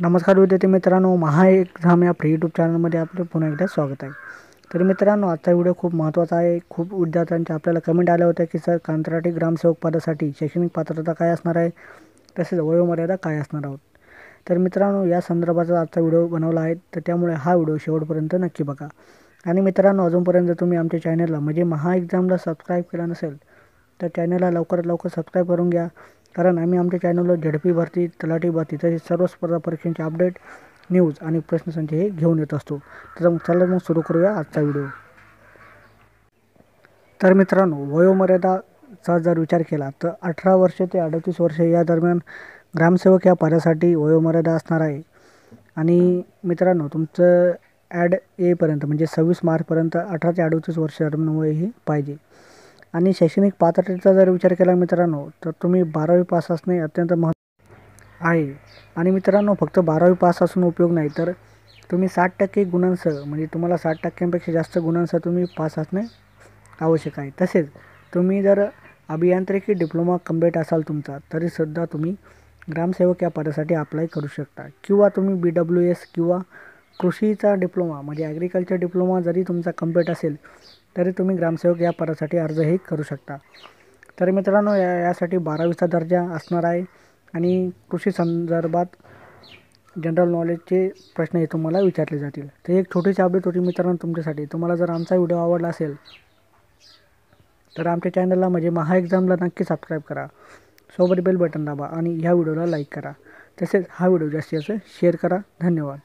नमस्कार विद्यार्थी मित्रांनो महा एक्झाम या फ्री यूट्यूब चॅनलमध्ये आपलं पुन्हा एकदा स्वागत आहे. तर मित्रांनो आजचा व्हिडिओ खूप महत्त्वाचा आहे. खूप विद्यार्थ्यांच्या आपल्याला कमेंट आल्या होत्या की सर कंत्राटी ग्रामसेवक पदासाठी शैक्षणिक पात्रता काय असणार आहे? तसेच वयोमर्यादा काय असणार आहोत? तर मित्रांनो या संदर्भाचा आजचा व्हिडिओ बनवला आहे. तर त्यामुळे हा व्हिडिओ शेवटपर्यंत नक्की बघा. आणि मित्रांनो अजूनपर्यंत तुम्ही आमच्या चॅनलला म्हणजे महा एक्झामला सबस्क्राईब केला नसेल तर चॅनलला लवकरात लवकर सबस्क्राईब करून घ्या. कारण आम्ही आमच्या चॅनलवर झडपी भरती तलाठी भरती तसेच सर्व स्पर्धा परीक्षांचे अपडेट न्यूज आणि प्रश्नसंच हे घेऊन येत असतो. तर मग चला मग सुरू करूया आजचा व्हिडिओ तर मित्रांनो वयोमर्यादाचा जर विचार केला तर अठरा वर्ष ते अडतीस वर्ष या दरम्यान ग्रामसेवक या पदासाठी वयोमर्यादा असणार आहे. आणि मित्रांनो तुमचं ॲड येईपर्यंत म्हणजे सव्वीस मार्चपर्यंत अठरा ते अडतीस वर्ष दरम्यान वय हे पाहिजे. आणि शैक्षणिक पात्रतेचा जर विचार केला मित्रांनो तर तुम्ही बारावी पास असणे अत्यंत महत्त्व आहे. आणि मित्रांनो फक्त बारावी पास असून उपयोग नाही तर तुम्ही साठ टक्के गुणांसह म्हणजे तुम्हाला साठ टक्क्यांपेक्षा जास्त गुणांसह तुम्ही पास असणे आवश्यक आहे. तसेच तुम्ही जर अभियांत्रिकी डिप्लोमा कंप्लीट असाल तुमचा तरीसुद्धा तुम्ही ग्रामसेवक या पदासाठी अप्लाय करू शकता. किंवा तुम्ही बी डब्ल्यू एस किंवा कृषीचा डिप्लोमा म्हणजे ॲग्रिकल्चर डिप्लोमा जरी तुमचा कंप्लीट असेल तरी तुम्ही ग्रामसेवक या पदासाठी अर्जही करू शकता. तर मित्रांनो या यासाठी बारावीचा दर्जा असणार आहे आणि कृषी संदर्भात जनरल नॉलेजचे प्रश्न हे तुम्हाला विचारले जातील. तर एक छोटीशी अपडेट होती मित्रांनो तुमच्यासाठी. तुम्हाला जर आमचा व्हिडिओ आवडला असेल तर आमच्या चॅनलला म्हणजे महा एक्झामला नक्की सबस्क्राईब करा. सोबत बेल बटन दाबा आणि ह्या व्हिडिओला लाईक करा. तसेच हा व्हिडिओ जास्तीत जास्त शेअर करा. धन्यवाद.